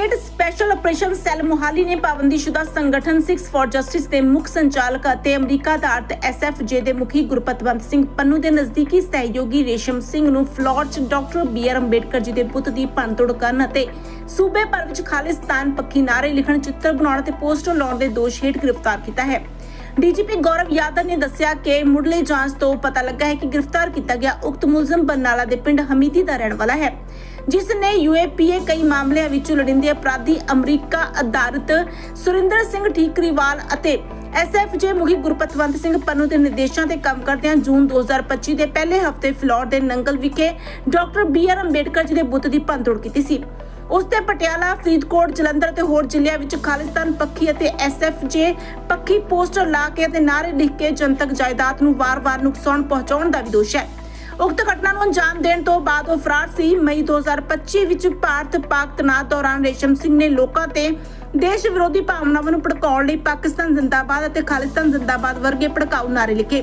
Special operation cell Mohali ਨੇ ਪਾਬੰਦੀਸ਼ੁਦਾ ਸੰਗਠਨ 6 ਫॉर ਜਸਟਿਸ ਦੇ ਮੁੱਖ ਸੰਚਾਲਕ ਅਤੇ ਅਮਰੀਕਾ ਆਧਾਰਿਤ ਐਸਐਫਜੇ ਦੇ ਮੁਖੀ ਗੁਰਪਤਵੰਤ ਸਿੰਘ ਪੰਨੂ ਦੇ ਨਜ਼ਦੀਕੀ ਸਹਿਯੋਗੀ ਰੇਸ਼ਮ ਸਿੰਘ ਨੂੰ ਫਲੋਰ 'ਚ doctor B R Ambedkar ji ਦੇ ਪੁੱਤ ਦੀ ਭੰਨਤੋੜ ਕਰਨ ਅਤੇ ਸੂਬੇ ਭਰ ਵਿੱਚ ਖਾਲਿਸਤਾਨ ਪੱਖੀ ਨਾਰੇ ਲਿਖਣ ਚਿੱਤਰ ਬਣਾਉਣ ਅਤੇ ਪੋਸਟਰ ਲਾਉਣ ਦੇ ਦੋਸ਼ ਹੇਠ ਗ੍ਰਿਫਤਾਰ ਕੀਤਾ ਹੈ। ਡੀਜੀਪੀ ਗੌਰਵ ਯਾਦਵ ਨੇ ਦੱਸਿਆ ਕਿ ਮੁੱਢਲੀ ਜਾਂਚ ਤੋਂ ਪਤਾ ਲੱਗਾ ਹੈ ਕਿ ਗ੍ਰਿਫਤਾਰ ਕੀਤਾ ਗਿਆ ਉਕਤ ਮੁਲਜ਼ਮ ਬਰਨਾਲਾ ਦੇ ਪਿੰਡ ਹਮੀਦੀ ਦਾ ਰਹਿਣ ਵਾਲਾ ਹੈ, ਜਿਸ ਨੇ ਯੂਏਪੀਏ ਕਈ ਮਾਮਲਿਆਂ ਵਿੱਚ ਲੋੜੀਂਦੇ ਅਪਰਾਧੀ ਅਮਰੀਕਾ ਆਧਾਰਿਤ ਸੁਰਿੰਦਰ ਸਿੰਘ ਠੀਕਰੀਵਾਲ ਅਤੇ ਐਸਐਫਜੇ ਮੁਖੀ ਗੁਰਪਤਵੰਤ ਸਿੰਘ ਪੰਨੂ ਦੇ ਨਿਰਦੇਸ਼ਾਂ ਤੇ ਕੰਮ ਕਰਦਿਆਂ ਜੂਨ 2025 ਦੇ ਪਹਿਲੇ ਹਫ਼ਤੇ ਫਲੋਰ ਦੇ ਨੰਗਲ ਵਿਖੇ doctor B R Ambedkar ji ਦੇ ਬੁੱਤ ਦੀ ਭੰਨਤੋੜ ਕੀਤੀ ਸੀ। ਉਸ ਤੇ ਪਟਿਆਲਾ, ਫਰੀਦਕੋਟ, ਜਲੰਧਰ ਤੇ ਹੋਰ ਜ਼ਿਲ੍ਹਿਆਂ ਵਿੱਚ ਖਾਲਿਸਤਾਨ ਪੱਖੀ ਅਤੇ ਐਸਐਫਜੇ ਪੱਖੀ ਪੋਸਟਰ ਲਾ ਕੇ ਅਤੇ ਨਾਅਰੇ ਲਿਖ ਕੇ ਜਨਤਕ ਜਾਇਦਾਦ ਨੂੰ ਵਾਰ-ਵਾਰ ਨੁਕਸਾਨ ਪਹੁੰਚਾਉਣ ਦਾ ਵੀ ਦੋਸ਼ ਹੈ। ਉਕਤ ਘਟਨਾ ਨੂੰ ਅੰਜਾਮ ਦੇਣ ਤੋਂ ਬਾਅਦ ਉਹ ਫਰਾਰ ਸੀ। ਮਈ 2025 ਵਿੱਚ ਭਾਰਤ ਪਾਕ ਤਣਾਅ ਦੌਰਾਨ ਰੇਸ਼ਮ ਸਿੰਘ ਨੇ ਲੋਕਾਂ ਤੇ ਦੇਸ਼ ਵਿਰੋਧੀ ਭਾਵਨਾਵਾਂ ਨੂੰ ਭੜਕਾਉਣ ਲਈ ਪਾਕਿਸਤਾਨ ਜ਼ਿੰਦਾਬਾਦ ਅਤੇ ਖਾਲਿਸਤਾਨ ਜ਼ਿੰਦਾਬਾਦ ਵਰਗੇ ਭੜਕਾਊ ਨਾਅਰੇ ਲਿਖੇ।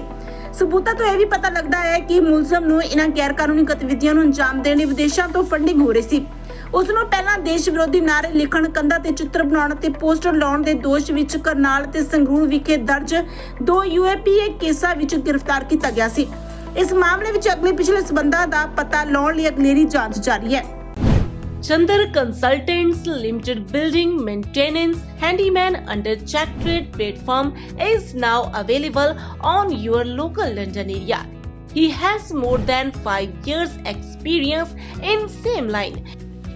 ਸਬੂਤਾਂ ਤੋਂ ਇਹ ਵੀ ਪਤਾ ਲੱਗਦਾ ਹੈ ਕਿ ਮੁਲਜ਼ਮ ਨੂੰ ਇਹਨਾਂ ਗੈਰ ਕਾਨੂੰਨੀ ਗਤੀਵਿਧੀਆਂ ਨੂੰ ਅੰਜਾਮ ਦੇਣ ਲਈ ਵਿਦੇਸ਼ਾਂ ਤੋਂ ਫੰਡਿੰਗ ਹੋ ਰਹੀ ਸੀ। ਉਸ ਨੂੰ ਪਹਿਲਾਂ ਦੇਸ਼ ਵਿਰੋਧੀ ਨਾਅਰੇ ਲਿਖਣ ਕੰਧਾਂ ਤੇ ਚਿੱਤਰ ਬਣਾਉਣ ਅਤੇ ਪੋਸਟਰ ਲਾਉਣ ਦੇ ਦੋਸ਼ ਵਿੱਚ ਕਰਨਾਲ ਤੇ ਸੰਗਰੂਰ ਵਿਖੇ ਦਰਜ ਦੋ ਯੂਏਪੀਏ ਕੇਸਾਂ ਵਿੱਚ ਗ੍ਰਿਫਤਾਰ ਕੀਤਾ ਗਿਆ ਸੀ ਇਸ ਮਾਮਲੇ ਵਿੱਚ ਅਗਲੇ ਪਿਛਲੇ ਸਬੰਧਾਂ ਦਾ ਪਤਾ ਲਾਉਣ ਲਈ ਅਗਲੇਰੀ ਜਾਂਚ ਜਾਰੀ ਹੈ Chandar Consultants Limited Building Maintenance Handyman under Check Trade platform is now available on your local London area. He has more than 5 years experience in same line.